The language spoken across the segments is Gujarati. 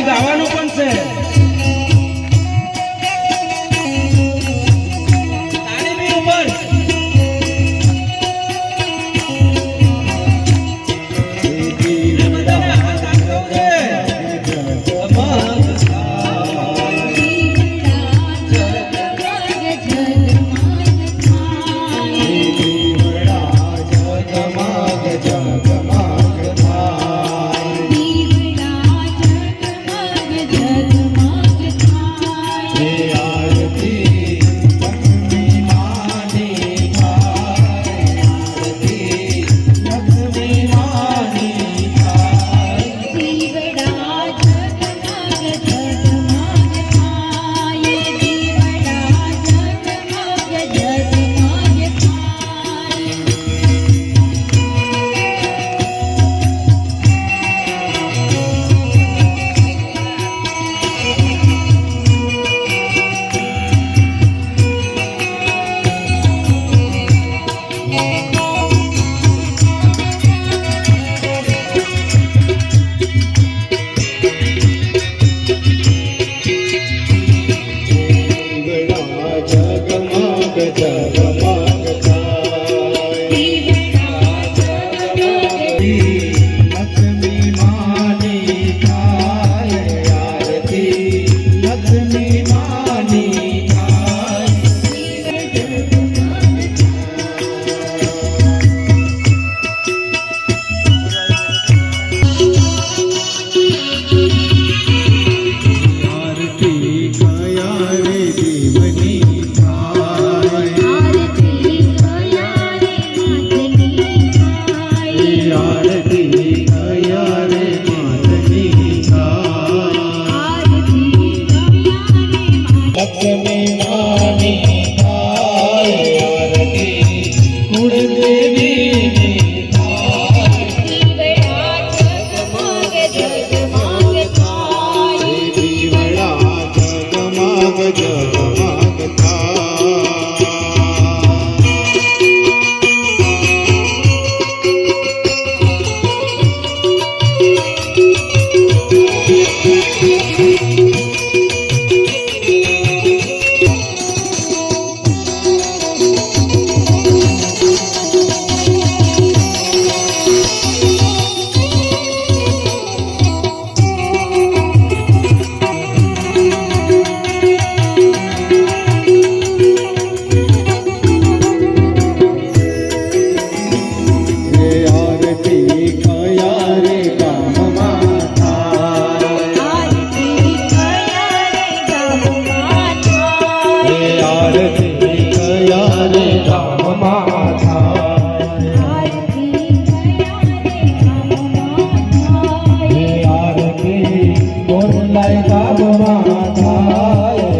પછી ગાવાનું પણ છે Come બી Ai,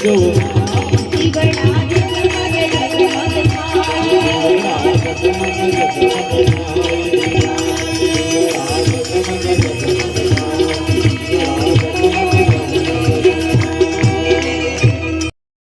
ચૂક કરજો માં જીવડા જગમગ જગમગ થાય